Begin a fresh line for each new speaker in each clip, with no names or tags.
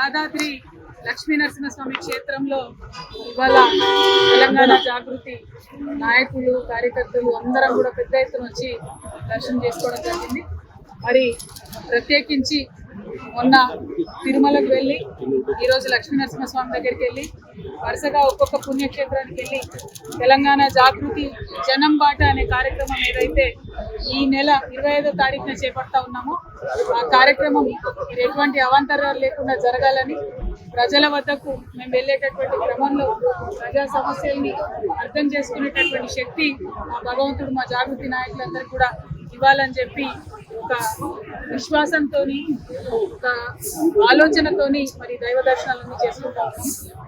యాదాద్రి లక్ష్మీ నరసింహస్వామి క్షేత్రంలో ఇవాళ తెలంగాణ జాగృతి నాయకులు కార్యకర్తలు అందరం కూడా పెద్ద ఎత్తున వచ్చి దర్శనం చేసుకోవడం జరిగింది. మరి ప్రత్యేకించి మొన్న తిరుమలకు వెళ్ళి ఈరోజు లక్ష్మీనరసింహస్వామి దగ్గరికి వెళ్ళి వరుసగా ఒక్కొక్క పుణ్యక్షేత్రానికి వెళ్ళి తెలంగాణ జాగృతి జనం బాట అనే కార్యక్రమం ఏదైతే ఈ నెల ఇరవై ఐదో తారీఖున చేపడతా ఉన్నామో ఆ కార్యక్రమం ఎటువంటి అవాంతరాలు లేకుండా జరగాలని ప్రజల వద్దకు మేము వెళ్ళేటటువంటి క్రమంలో ప్రజా సమస్యల్ని అర్థం చేసుకునేటటువంటి శక్తి మా భగవంతుడు మా జాగృతి నాయకులందరూ కూడా ఇవ్వాలని చెప్పి ఒక విశ్వాసంతో ఒక ఆలోచనతోని మరి దైవ దర్శనాలన్నీ చేసుకుంటాము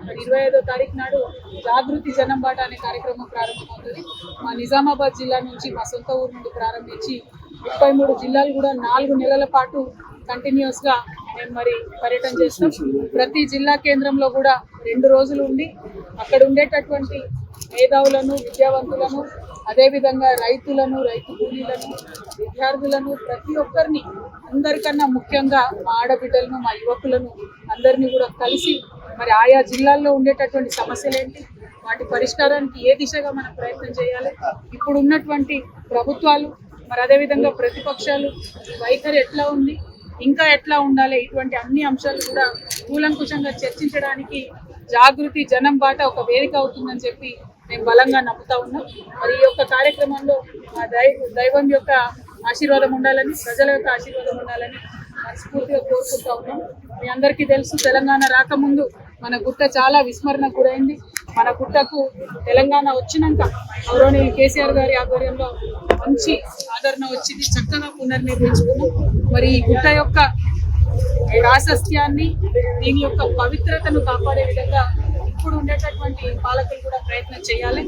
మరి ఇరవై ఐదో తారీఖు నాడు జాగృతి జనం బాట అనే కార్యక్రమం ప్రారంభమవుతుంది. మా నిజామాబాద్ జిల్లా నుంచి మా సొంత ఊరు నుండి ప్రారంభించి ముప్పై మూడు జిల్లాలు కూడా నాలుగు నెలల పాటు కంటిన్యూస్గా మేము మరి పర్యటన చేస్తాం. ప్రతి జిల్లా కేంద్రంలో కూడా రెండు రోజులు ఉండి అక్కడ ఉండేటటువంటి మేధావులను విద్యావంతులను అదేవిధంగా రైతులను రైతు కూలీలను విద్యార్థులను ప్రతి ఒక్కరిని అందరికన్నా ముఖ్యంగా మా ఆడబిడ్డలను మా యువకులను అందరినీ కూడా కలిసి మరి ఆయా జిల్లాల్లో ఉండేటటువంటి సమస్యలు ఏంటి? వాటి పరిష్కారానికి ఏ దిశగా మనం ప్రయత్నం చేయాలి? ఇప్పుడు ఉన్నటువంటి ప్రభుత్వాలు మరి అదేవిధంగా ప్రతిపక్షాలు వైఖరి ఎట్లా ఉంది? ఇంకా ఎట్లా ఉండాలి? ఇటువంటి అన్ని అంశాలు కూడా కూలంకుషంగా చర్చించడానికి జాగృతి జనం బాట ఒక వేదిక అవుతుందని చెప్పి మేము బలంగా నమ్ముతా ఉన్నాం. మరి ఈ యొక్క కార్యక్రమంలో మా దై దైవం యొక్క ఆశీర్వాదం ఉండాలని ప్రజల యొక్క ఆశీర్వాదం ఉండాలని మనస్ఫూర్తిగా కోరుకుంటా ఉన్నాం. మీ అందరికీ తెలుసు తెలంగాణ రాకముందు మన గుట్ట చాలా విస్మరణకు గురైంది. మన గుట్టకు తెలంగాణ వచ్చినాక అవరోని కేసీఆర్ గారి ఆధ్వర్యంలో మంచి ఆదరణ వచ్చింది చక్కగా పునర్నిర్మించుకున్నాం. మరి ఈ గుట్ట యొక్క ప్రాశస్త్యాన్ని దీని యొక్క పవిత్రతను కాపాడే విధంగా ఇప్పుడు ఉండేటటువంటి పాలకులు కూడా ప్రయత్నం చేయాలి.